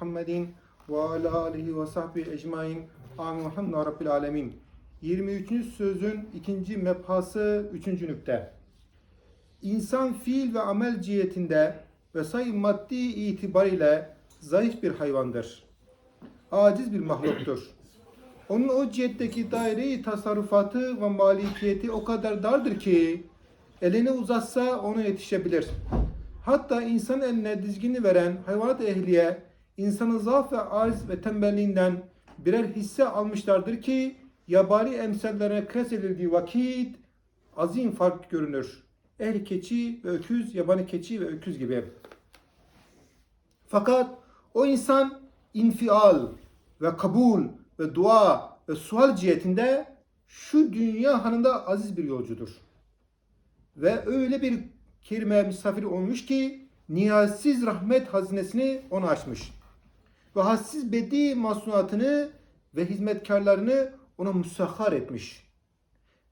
Muhammedin ve ala alihi ve sahbihi ecmain. Amin. Elhamdülillahi Rabbil alemin. 23. sözün ikinci mebhası, üçüncü nükte. İnsan fiil ve amel cihetinde ve sayı maddi itibariyle zayıf bir hayvandır. Aciz bir mahluktur. Onun o cihetteki daire-i tasarrufatı ve malikiyeti o kadar dardır ki elini uzatsa ona yetişebilir. Hatta insan eline dizgini veren hayvanat ehliye insanın zaaf ve arz ve tembelliğinden birer hisse almışlardır ki yabani emsallerine kıyas edildiği vakit azim fark görünür. Ehli keçi ve öküz, yabani keçi ve öküz gibi. Fakat o insan infial ve kabul ve dua ve sual cihetinde şu dünya hanında aziz bir yolcudur. Ve öyle bir kerime misafiri olmuş ki nihayetsiz rahmet hazinesini ona açmış. Ve hassiz bedi masnuatını ve hizmetkarlarını ona musahhar etmiş.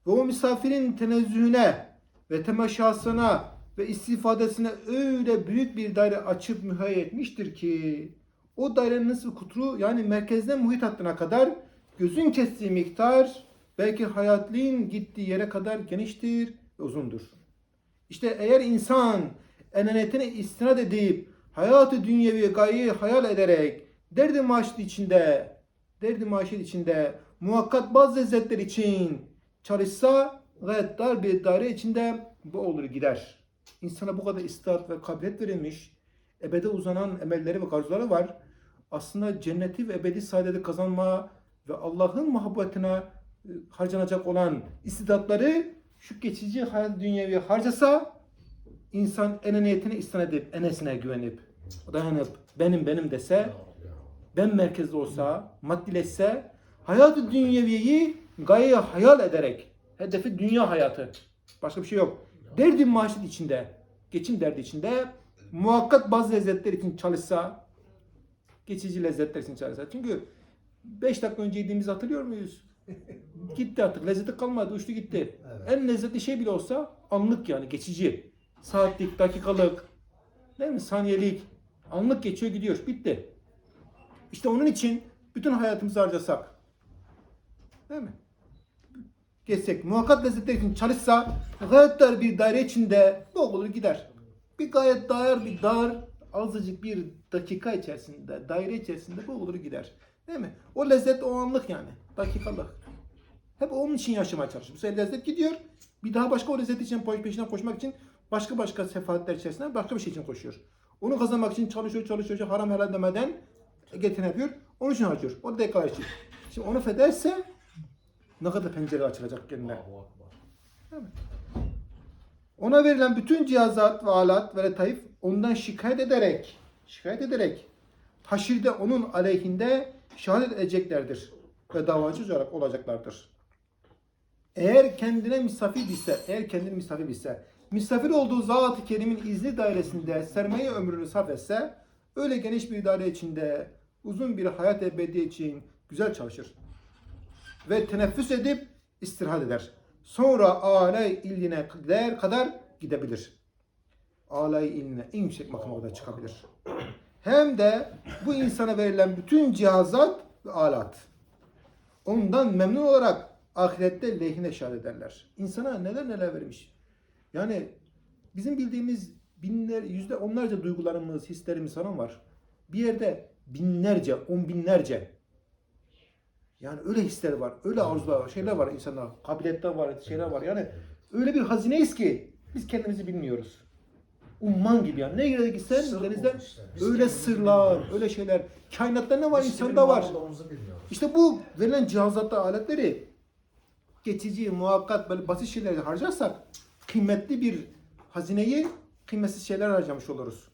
Ve o misafirin tenezzühüne ve temaşasına ve istifadesine öyle büyük bir daire açıp mühayya etmiştir ki o dairenin nasıl kutru yani merkezden muhit hattına kadar gözün kestiği miktar belki hayatlığın gittiği yere kadar geniştir ve uzundur. İşte eğer insan enaniyetine istinad edip hayatı dünyevi gayeyi hayal ederek derdi maaşlı içinde derdi maaşet içinde muhakkat bazı lezzetler için çalışsa gayet dar bir daire içinde bu olur gider. İnsana bu kadar istidat ve kabiliyet verilmiş, ebede uzanan emelleri ve arzuları var. Aslında cenneti ve ebedi saadeti kazanma ve Allah'ın muhabbetine e, harcanacak olan istidatları şu geçici hayat dünyevi harcasa insan enaniyetine istan edip, enesine güvenip, dayanıp benim benim dese, ben merkezde olsa, maddileşse, hayatı dünyeviyi gaye hayal ederek, hedefi dünya hayatı, başka bir şey yok. Derdi maaşet içinde, geçim derdi içinde, muhakkak bazı lezzetler için çalışsa, geçici lezzetler için çalışsa. Çünkü 5 dakika önce yediğimizi hatırlıyor muyuz? gitti artık. Lezzeti kalmadı. Uçtu gitti. Evet. En lezzetli şey bile olsa anlık yani geçici. Saatlik, dakikalık, değil mi? Saniyelik. Anlık geçiyor gidiyor. Bitti. İşte onun için bütün hayatımızı harcasak. Değil mi? Geçsek, muhakkak lezzetler için çalışsa gayet dar bir daire içinde bu olur gider. Bir gayet dar bir dar azıcık bir dakika içerisinde, daire içerisinde bu olur gider. Değil mi? O lezzet o anlık yani. Dakikalık. Hep onun için yaşamaya çalışıyor. Bu sefer lezzet gidiyor. Bir daha başka o lezzet için pe- peşinden koşmak için başka başka sefahatler içerisinde başka bir şey için koşuyor. Onu kazanmak için çalışıyor, çalışıyor, haram helal demeden getirin yapıyor. Onun için harcıyor. O da için. Şimdi onu federse ne kadar pencere açılacak kendine. Ona verilen bütün cihazat ve alat ve letaif ondan şikayet ederek, şikayet ederek haşirde onun aleyhinde şehadet edeceklerdir ve davacı olarak olacaklardır. Eğer kendine misafir ise, eğer kendine misafir ise, misafir olduğu zat-ı kerimin izni dairesinde sermaye ömrünü sarf etse, öyle geniş bir daire içinde uzun bir hayat ebedi için güzel çalışır ve teneffüs edip istirahat eder. Sonra alay iline kadar, gidebilir. Alay iline en yüksek makama kadar çıkabilir. Hem de bu insana verilen bütün cihazat ve alat ondan memnun olarak ahirette lehine şahit ederler. İnsana neler neler vermiş. Yani bizim bildiğimiz binler, yüzde onlarca duygularımız, hislerimiz falan var. Bir yerde binlerce, on binlerce yani öyle hisler var, öyle arzular var, şeyler var insanlar, kabiliyetler var, şeyler var. Yani öyle bir hazineyiz ki biz kendimizi bilmiyoruz. Umman gibi yani. Ne yere gitsen Sır denizde bu işte. Öyle sırlar, bilmiyoruz. öyle şeyler. Kainatta ne var? Biz insanda var. İşte bu verilen cihazatta aletleri geçici, muhakkak böyle basit şeyleri harcarsak kıymetli bir hazineyi kıymetsiz şeyler harcamış oluruz.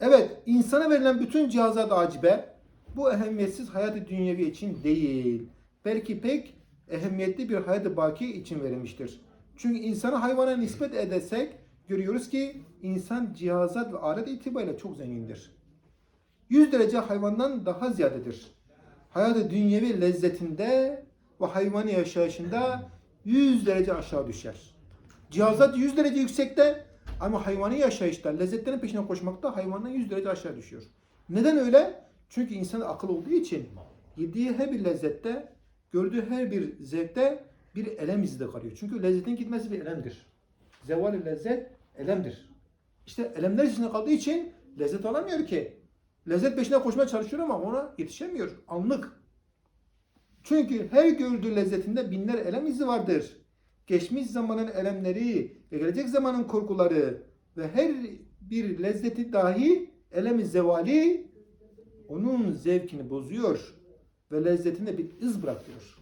Evet, insana verilen bütün cihazat acibe bu ehemmiyetsiz hayatı dünyevi için değil. Belki pek ehemmiyetli bir hayatı baki için verilmiştir. Çünkü insana hayvana nispet edersek görüyoruz ki insan cihazat ve alet itibariyle çok zengindir. 100 derece hayvandan daha ziyadedir. Hayatı dünyevi lezzetinde ve hayvani yaşayışında 100 derece aşağı düşer. Cihazat 100 derece yüksekte, Ama hayvani yaşayışta lezzetlerin peşine koşmakta hayvandan 100 derece aşağı düşüyor. Neden öyle? Çünkü insan akıl olduğu için yediği her bir lezzette, gördüğü her bir zevkte bir elem izi de kalıyor. Çünkü lezzetin gitmesi bir elemdir. Zeval lezzet elemdir. İşte elemler içinde kaldığı için lezzet alamıyor ki. Lezzet peşine koşmaya çalışıyor ama ona yetişemiyor. Anlık. Çünkü her gördüğü lezzetinde binler elem izi vardır. Geçmiş zamanın elemleri ve gelecek zamanın korkuları ve her bir lezzeti dahi elemi zevali onun zevkini bozuyor ve lezzetinde bir iz bırakıyor.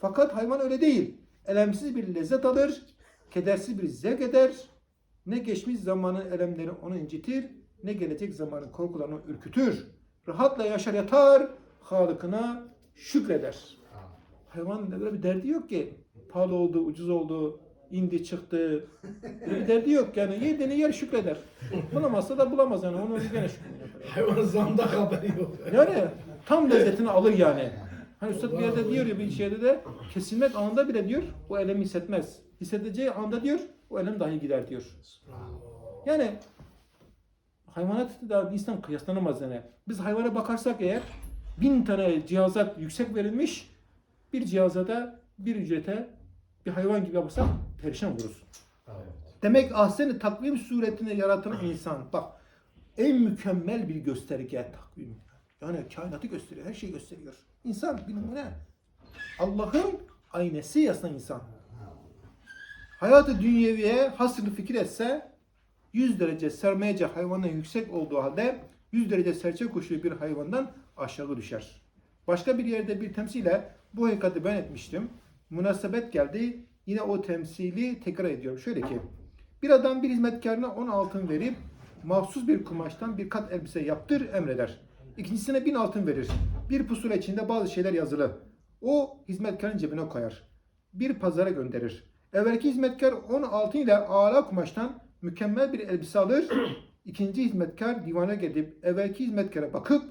Fakat hayvan öyle değil. Elemsiz bir lezzet alır, kedersiz bir zevk eder. Ne geçmiş zamanın elemleri onu incitir, ne gelecek zamanın korkularını ürkütür. Rahatla yaşar yatar, Halık'ına şükreder. Hayvanın böyle bir derdi yok ki. Pahalı oldu, ucuz oldu, indi çıktı. Bir derdi yok yani. Yediğini yer şükreder. Bulamazsa da bulamaz yani. Onu gene şükreder. Hayvan zamda haberi yok. Yani tam lezzetini alır yani. Hani Üstad bir yerde diyor ya bir şeyde de kesilmek anında bile diyor o elemi hissetmez. Hissedeceği anda diyor o elem dahi gider diyor. Yani hayvanat da insan kıyaslanamaz yani. Biz hayvana bakarsak eğer bin tane cihazat yüksek verilmiş bir cihaza da bir ücrete bir hayvan gibi yapırsak perişan oluruz. Demek ahsen takvim suretinde yaratan insan bak en mükemmel bir gösterge takvim. Yani kainatı gösteriyor, her şeyi gösteriyor. İnsan bir numune. Allah'ın aynesi yasan insan. Hayatı dünyeviye hasrını fikir etse 100 derece sermayece hayvandan yüksek olduğu halde 100 derece serçe kuşu bir hayvandan aşağı düşer. Başka bir yerde bir temsile bu hakikati ben etmiştim. Münasebet geldi. Yine o temsili tekrar ediyorum. Şöyle ki bir adam bir hizmetkarına 10 altın verip mahsus bir kumaştan bir kat elbise yaptır emreder. İkincisine bin altın verir. Bir pusula içinde bazı şeyler yazılı. O hizmetkarın cebine koyar. Bir pazara gönderir. Evvelki hizmetkar 10 altın ile ağla kumaştan mükemmel bir elbise alır. İkinci hizmetkar divana gidip evvelki hizmetkara bakıp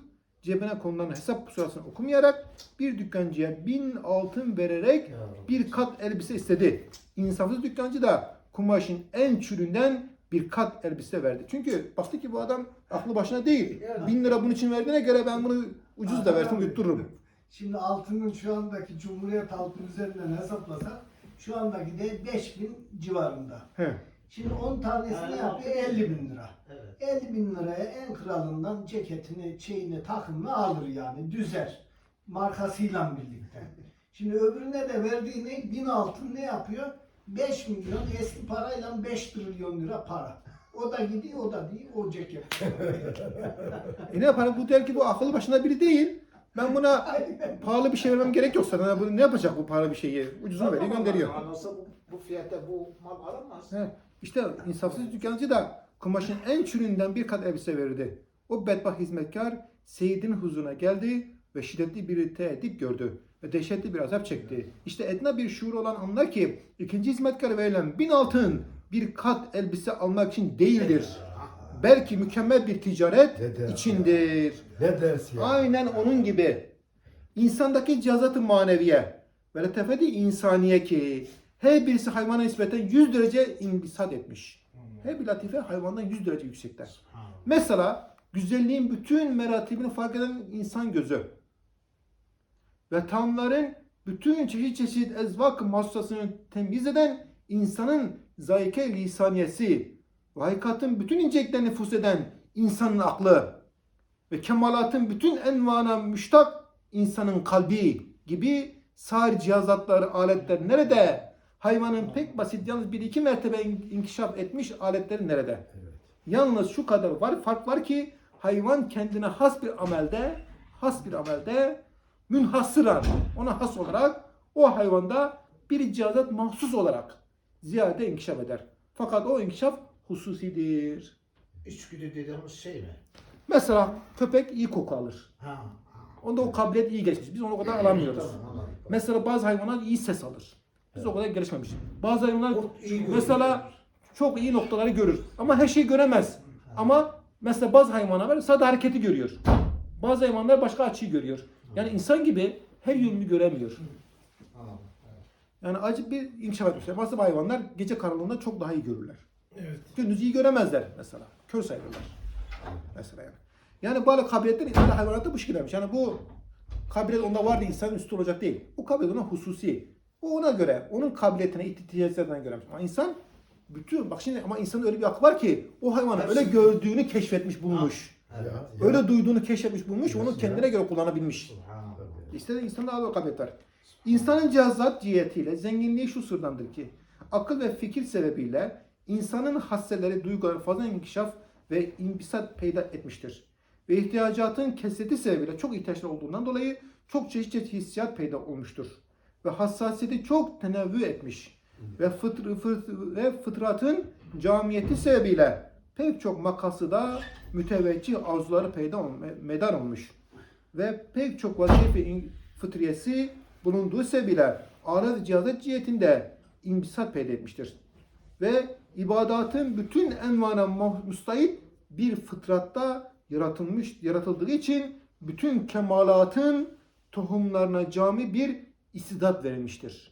cebine konulan hesap pusulasını okumayarak bir dükkancıya bin altın vererek bir kat elbise istedi. İnsafsız dükkancı da kumaşın en çüründen bir kat elbise verdi. Çünkü baktı ki bu adam aklı başına değil. Yani. Bin lira bunun için verdiğine göre ben bunu ucuz da versem yuttururum. Şimdi altının şu andaki Cumhuriyet altın üzerinden hesaplasak şu andaki de 5000 civarında. He. Şimdi 10 tanesi ne yapıyor? 50 bin lira. Evet. 50 bin liraya en kralından ceketini, şeyini, takımını alır yani. Düzer. Markasıyla birlikte. Şimdi öbürüne de verdiği ne? 1000 altın ne yapıyor? 5 milyon eski parayla 5 trilyon lira para. O da gidiyor, o da değil, o ceket. E ne yapalım bu der ki bu akıllı başında biri değil. Ben buna pahalı bir şey vermem gerek yok sana. Bu ne yapacak bu pahalı bir şeyi? Ucuzuna veriyor gönderiyor. Anası bu, bu fiyata bu mal alamaz. He. İşte insafsız dükkancı da kumaşın en çürüğünden bir kat elbise verirdi. O bedbaht hizmetkar Seyit'in huzuruna geldi ve şiddetli bir tehdit gördü ve dehşetli bir azap çekti. İşte etna bir şuur olan anlar ki ikinci hizmetkara verilen bin altın bir kat elbise almak için değildir. Belki mükemmel bir ticaret Dede. içindir. Ne dersin ya? Aynen onun gibi. İnsandaki cazatı maneviye ve letefeti insaniye ki her birisi hayvana nispeten 100 derece imbisat etmiş. Her bir latife hayvandan 100 derece yüksekler. Mesela güzelliğin bütün meratibini fark eden insan gözü ve tamların bütün çeşit çeşit ezvak mahsusasını temyiz eden insanın zayike lisaniyesi ve hakikatin bütün inceliklerini nüfus eden insanın aklı ve kemalatın bütün envana müştak insanın kalbi gibi sağır cihazatları, aletler nerede? Hayvanın pek basit yalnız bir iki mertebe in- inkişaf etmiş aletleri nerede? Yalnız şu kadar var fark var ki hayvan kendine has bir amelde, has bir amelde münhasıran, ona has olarak o hayvanda bir cihazat mahsus olarak ziyade inkişaf eder. Fakat o inkişaf hususidir. İçgüdü dediğimiz şey mi? Mesela köpek iyi koku alır. Ha. Onda o kabiliyet iyi gelişmiş. Biz onu o kadar alamıyoruz. Tamam. Mesela bazı hayvanlar iyi ses alır. Biz o kadar gelişmemiş. Bazı hayvanlar mesela çok iyi noktaları görür. Ama her şeyi göremez. Ama mesela bazı hayvanlar var sadece hareketi görüyor. Bazı hayvanlar başka açıyı görüyor. Yani insan gibi her yönünü göremiyor. Yani acı bir inkişaf etmişler. Bazı hayvanlar gece karanlığında çok daha iyi görürler. Evet. Gündüz iyi göremezler mesela. Kör sayılırlar. Mesela yani. Yani böyle kabiliyetler insan hayvanatta bu şekildemiş. Yani bu kabiliyet onda vardı insanın üstü olacak değil. Bu kabiliyet ona hususi. Bu ona göre, onun kabiliyetine, ihtiyaçlarına göre. Ama insan bütün, bak şimdi ama insanın öyle bir aklı var ki o hayvanı öyle gördüğünü keşfetmiş, bulmuş. Evet. Öyle duyduğunu keşfetmiş, bulmuş, onu kendine göre kullanabilmiş. İşte insanda daha böyle kabiliyet var. İnsanın cihazat cihetiyle zenginliği şu sırdandır ki akıl ve fikir sebebiyle insanın hasseleri, duyguları fazla inkişaf ve imbisat peyda etmiştir. Ve ihtiyacatın kesreti sebebiyle çok ihtiyaçları olduğundan dolayı çok çeşit çeşit hissiyat peyda olmuştur. Ve hassasiyeti çok tenevvü etmiş. Ve, fıtr, fıtr- ve fıtratın camiyeti sebebiyle pek çok makası da müteveccih arzuları peyda ol, meydan olmuş ve pek çok vazife fıtriyesi bulunduğu sebebiyle alet cihazet cihetinde imbisat peyda etmiştir. Ve ibadatın bütün envana müstahit bir fıtratta yaratılmış, yaratıldığı için bütün kemalatın tohumlarına cami bir istidat verilmiştir.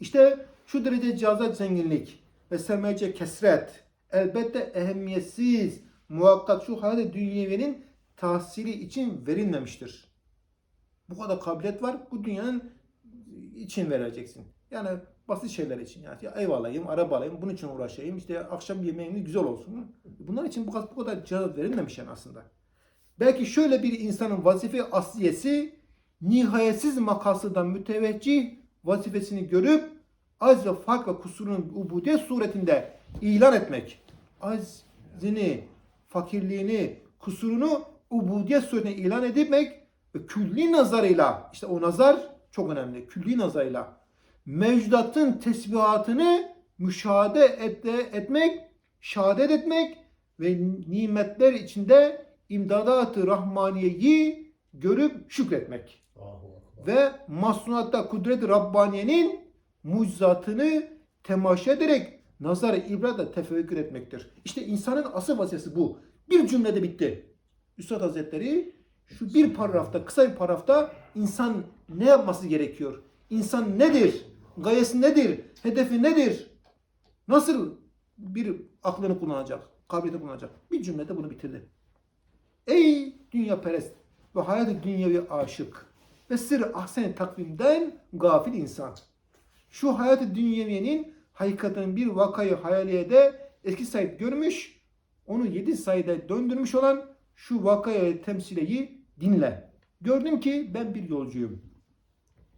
İşte şu derece cihazat zenginlik ve semece kesret elbette ehemmiyetsiz muhakkak şu hayat dünyevinin tahsili için verilmemiştir. Bu kadar kabiliyet var. Bu dünyanın için vereceksin. Yani basit şeyler için. Yani ya ev alayım, araba alayım, bunun için uğraşayım. İşte akşam yemeğimiz güzel olsun. Bunlar için bu kadar, bu kadar cihaz verilmemiş yani aslında. Belki şöyle bir insanın vazife asliyesi nihayetsiz makasıdan müteveccih vazifesini görüp az ve fark ve kusurun ubudiyet suretinde ilan etmek. Aczini, fakirliğini, kusurunu ubudiyet suretine ilan etmek ve külli nazarıyla işte o nazar çok önemli. Külli nazarıyla mevcudatın tesbihatını müşahede et, etmek, şehadet etmek ve nimetler içinde imdadat-ı rahmaniyeyi görüp şükretmek. Ve masnuatta kudret-i Rabbaniye'nin mucizatını temaşa ederek nazar-ı ibrada tefekkür etmektir. İşte insanın asıl vazifesi bu. Bir cümlede bitti. Üstad Hazretleri şu bir paragrafta, kısa bir paragrafta insan ne yapması gerekiyor? İnsan nedir? Gayesi nedir? Hedefi nedir? Nasıl bir aklını kullanacak? Kabiliyetini kullanacak? Bir cümlede bunu bitirdi. Ey dünya perest ve hayat-ı dünyevi aşık ve sır ahsen takvimden gafil insan. Şu hayat-ı dünyeviyenin hakikaten bir vakayı hayaliyede eski sahip görmüş, onu yedi sayıda döndürmüş olan şu vakayı temsileyi dinle. Gördüm ki ben bir yolcuyum.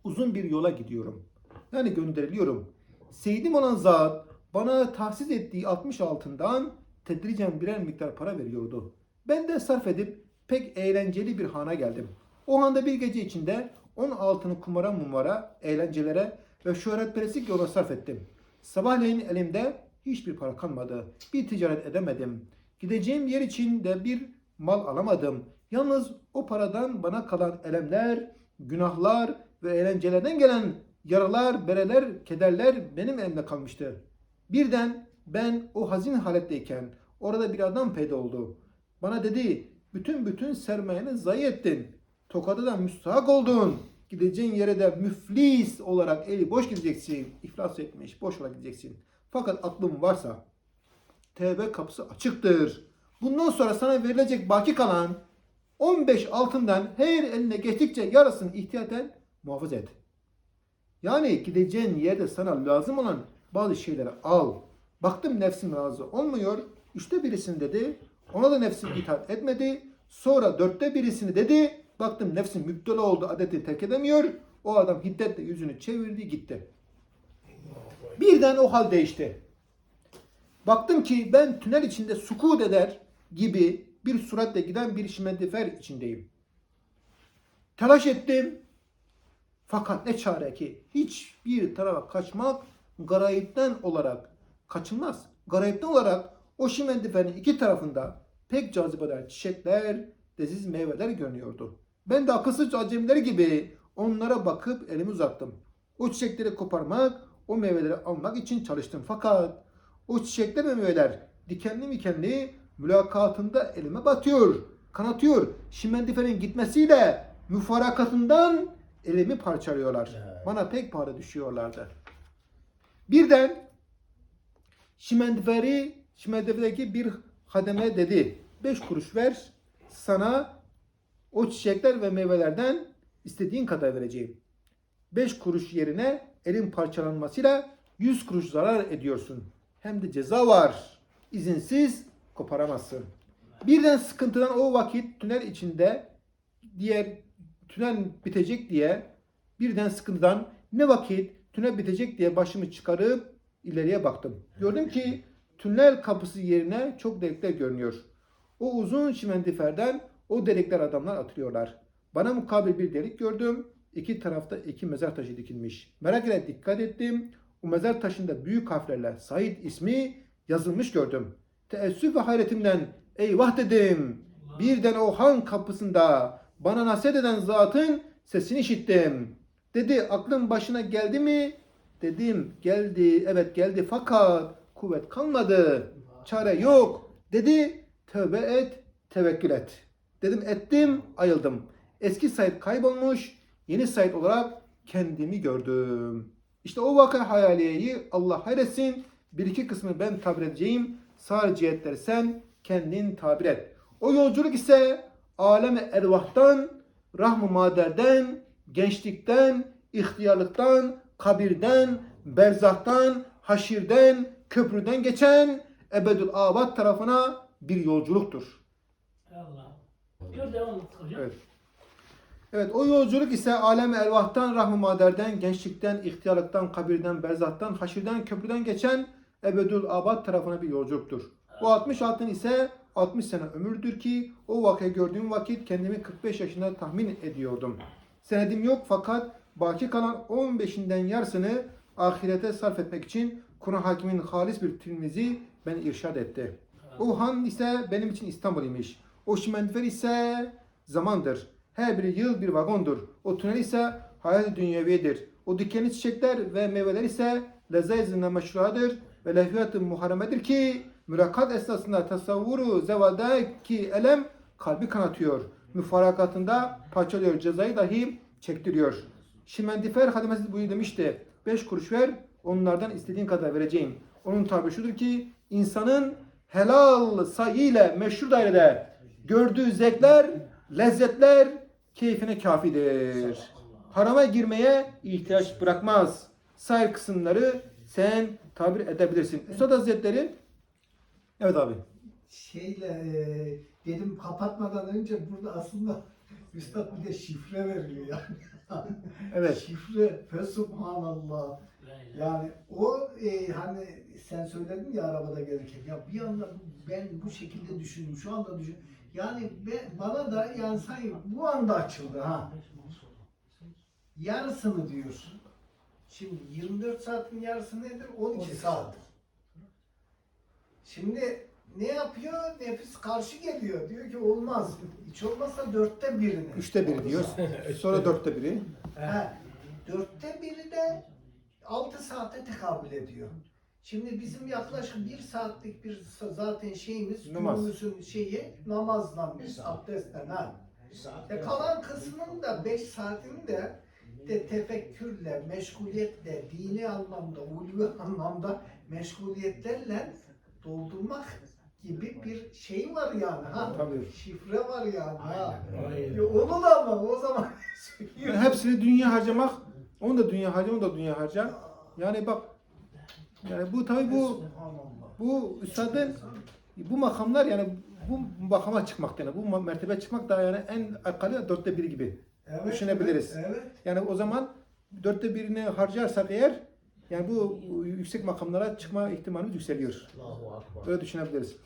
Uzun bir yola gidiyorum. Yani gönderiliyorum. Seydim olan zat bana tahsis ettiği 60 altından tedricen birer miktar para veriyordu. Ben de sarf edip pek eğlenceli bir hana geldim. O anda bir gece içinde 10 altını kumara mumara, eğlencelere ve şöhretperestlik yola sarf ettim. Sabahleyin elimde hiçbir para kalmadı. Bir ticaret edemedim. Gideceğim yer için de bir mal alamadım. Yalnız o paradan bana kalan elemler, günahlar ve eğlencelerden gelen yaralar, bereler, kederler benim elimde kalmıştı. Birden ben o hazin haletteyken orada bir adam peyda oldu. Bana dedi, bütün bütün sermayeni zayi ettin. Tokada da müstahak oldun. Gideceğin yere de müflis olarak eli boş gideceksin. İflas etmiş, boş olarak gideceksin. Fakat aklın varsa tevbe kapısı açıktır. Bundan sonra sana verilecek baki kalan 15 altından her eline geçtikçe yarısını ihtiyaten muhafaza et. Yani gideceğin yerde sana lazım olan bazı şeyleri al. Baktım nefsim razı olmuyor. Üçte birisini dedi. Ona da nefsim itaat etmedi. Sonra dörtte birisini dedi. Baktım nefsim müptela oldu. Adeti terk edemiyor. O adam hiddetle yüzünü çevirdi gitti. Birden o hal değişti. Baktım ki ben tünel içinde sukut eder gibi bir suratle giden bir şimendifer içindeyim. Telaş ettim. Fakat ne çare ki hiçbir tarafa kaçmak garayipten olarak kaçılmaz. Garayipten olarak o şimendiferin iki tarafında pek cazibeder çiçekler, leziz meyveler görünüyordu. Ben de akılsız acemiler gibi onlara bakıp elimi uzattım. O çiçekleri koparmak, o meyveleri almak için çalıştım. Fakat o çiçekler ve meyveler dikenli mikenli mülakatında elime batıyor, kanatıyor. Şimendiferin gitmesiyle müfarakatından elimi parçalıyorlar. Evet. Bana pek pahalı düşüyorlardı. Birden Şimendiferi, Şimendifer'deki bir hademe dedi. Beş kuruş ver sana o çiçekler ve meyvelerden istediğin kadar vereceğim. 5 kuruş yerine elin parçalanmasıyla 100 kuruş zarar ediyorsun. Hem de ceza var. İzinsiz koparamazsın. Birden sıkıntıdan o vakit tünel içinde diğer tünel bitecek diye birden sıkıntıdan ne vakit tünel bitecek diye başımı çıkarıp ileriye baktım. Gördüm ki tünel kapısı yerine çok delikler görünüyor. O uzun çimendiferden o delikler adamlar atılıyorlar. Bana mukabil bir delik gördüm. İki tarafta iki mezar taşı dikilmiş. Merak ile dikkat ettim. O mezar taşında büyük harflerle Said ismi yazılmış gördüm. Teessüf ve hayretimden eyvah dedim. Birden o han kapısında bana nasihat eden zatın sesini işittim. Dedi aklın başına geldi mi? Dedim geldi evet geldi fakat kuvvet kalmadı. Çare yok. Dedi tövbe et tevekkül et. Dedim ettim ayıldım. Eski Said kaybolmuş yeni Said olarak kendimi gördüm. İşte o vaka hayaliyeyi Allah hayretsin. Bir iki kısmı ben tabir edeceğim. Sağ cihetleri sen kendin tabir et. O yolculuk ise aleme ervahtan, rahm-ı maderden, gençlikten, ihtiyarlıktan, kabirden, berzahtan, haşirden, köprüden geçen ebedül abad tarafına bir yolculuktur. Allah. Gör devam et hocam. Evet. Evet o yolculuk ise alem ervahtan, rahm-ı maderden, gençlikten, ihtiyarlıktan, kabirden, berzahtan, haşirden, köprüden geçen ebedül abad tarafına bir yolculuktur. Bu 60 altın ise 60 sene ömürdür ki o vakayı gördüğüm vakit kendimi 45 yaşında tahmin ediyordum. Senedim yok fakat baki kalan 15'inden yarısını ahirete sarf etmek için Kur'an hakimin halis bir tilmizi beni irşad etti. O han ise benim için İstanbul imiş. O şimendifer ise zamandır. Her biri yıl bir vagondur. O tünel ise hayat-ı dünyevidir. O dikenli çiçekler ve meyveler ise lezzet-i meşruadır ve lehviyat-ı muharemedir ki mülakat esnasında tasavvuru zevadaki elem kalbi kanatıyor. Müfarakatında parçalıyor cezayı dahi çektiriyor. Şimendifer hademesi buyu demişti. Beş kuruş ver onlardan istediğin kadar vereceğim. Onun tabi şudur ki insanın helal sayıyla meşhur dairede gördüğü zevkler, lezzetler keyfine kafidir. Harama girmeye ihtiyaç bırakmaz. Sair kısımları sen tabir edebilirsin. Üstad Hazretleri Evet abi. Şeyle e, dedim kapatmadan önce burada aslında Üstad bir de şifre veriyor yani. Evet. Şifre, Fesubhanallah. Yani o e, hani sen söyledin ya arabada gelirken ya bir anda ben bu şekilde düşündüm şu anda düşün. Yani be- bana da yani sanki bu anda açıldı ha. Yarısını diyor. Şimdi 24 saatin yarısı nedir? 12 saat. Şimdi ne yapıyor? Nefis karşı geliyor. Diyor ki olmaz. Hiç olmazsa dörtte birini. Üçte biri diyor. Sonra dörtte biri. He, dörtte biri de 6 saate tekabül ediyor. Şimdi bizim yaklaşık bir saatlik bir zaten şeyimiz, Namaz. günümüzün şeyi namazla biz abdestle ha. Bir saat. E kalan kısmının da 5 saatini de, de tefekkürle, meşguliyetle, dini anlamda, ulvi anlamda meşguliyetlerle doldurmak gibi bir şey var yani ha. Tabii. Şifre var yani ha. Aynen. Ya onu da ama o zaman Yani hepsini dünya harcamak, onu da dünya harca, onu da dünya harca. Yani bak, yani bu tabii bu bu üstadın bu makamlar yani bu makama çıkmak yani bu mertebe çıkmak da yani en akalı dörtte biri gibi. Evet, Düşünebiliriz. Evet. evet. Yani o zaman dörtte birini harcarsak eğer yani bu yüksek makamlara çıkma ihtimalimiz yükseliyor. Allahu Akbar. Öyle düşünebiliriz.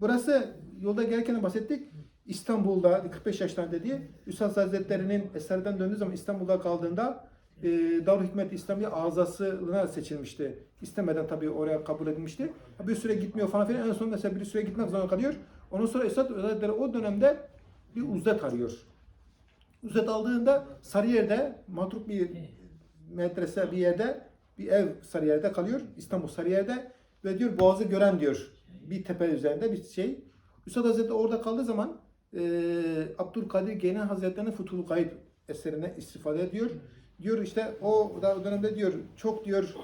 Burası yolda gelirken bahsettik. İstanbul'da 45 yaşlarında dediği Üstad Hazretleri'nin eserden döndüğü zaman İstanbul'da kaldığında e, Darül Hikmet İslamiye azasına seçilmişti. İstemeden tabii oraya kabul edilmişti. Bir süre gitmiyor falan filan. En son mesela bir süre gitmek zorunda kalıyor. Ondan sonra Üstad Hazretleri o dönemde bir uzdet arıyor. Uzdet aldığında Sarıyer'de matruk bir medrese bir yerde bir ev Sarıyer'de kalıyor. İstanbul Sarıyer'de ve diyor Boğaz'ı gören diyor bir tepe üzerinde bir şey. Üstad Hazretleri orada kaldığı zaman e, Abdülkadir Geynen Hazretleri'nin Futuhul Gayb eserine istifade ediyor. Diyor işte o da dönemde diyor çok diyor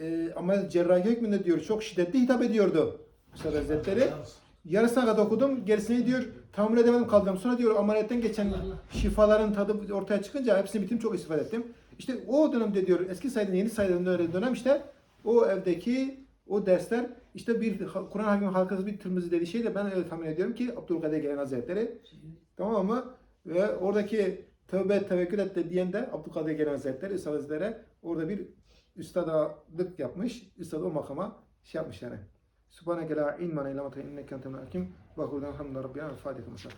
e, ameliyat cerrahi hükmünde diyor çok şiddetli hitap ediyordu Üstad Hazretleri. Yarısına kadar okudum. Gerisini diyor tahammül edemedim kaldım. Sonra diyor ameliyattan geçen şifaların tadı ortaya çıkınca hepsini bitim çok istifade ettim. İşte o dönemde diyor eski sayıdan yeni sayıdan öğrenen dönem işte o evdeki o dersler işte bir Kur'an hakimi halkası bir tırmızı dediği şey de ben öyle tahmin ediyorum ki Abdülkadir Gelen Hazretleri tamam mı? Ve oradaki tövbe tevekkül et de diyen de Abdülkadir Gelen Hazretleri Üstad Hazretlere orada bir üstadalık yapmış. Üstad o makama şey yapmış yani. Subhaneke la ilmana illa ma inneke entel hakim ve hamdülillahi rabbil alamin. Fatiha.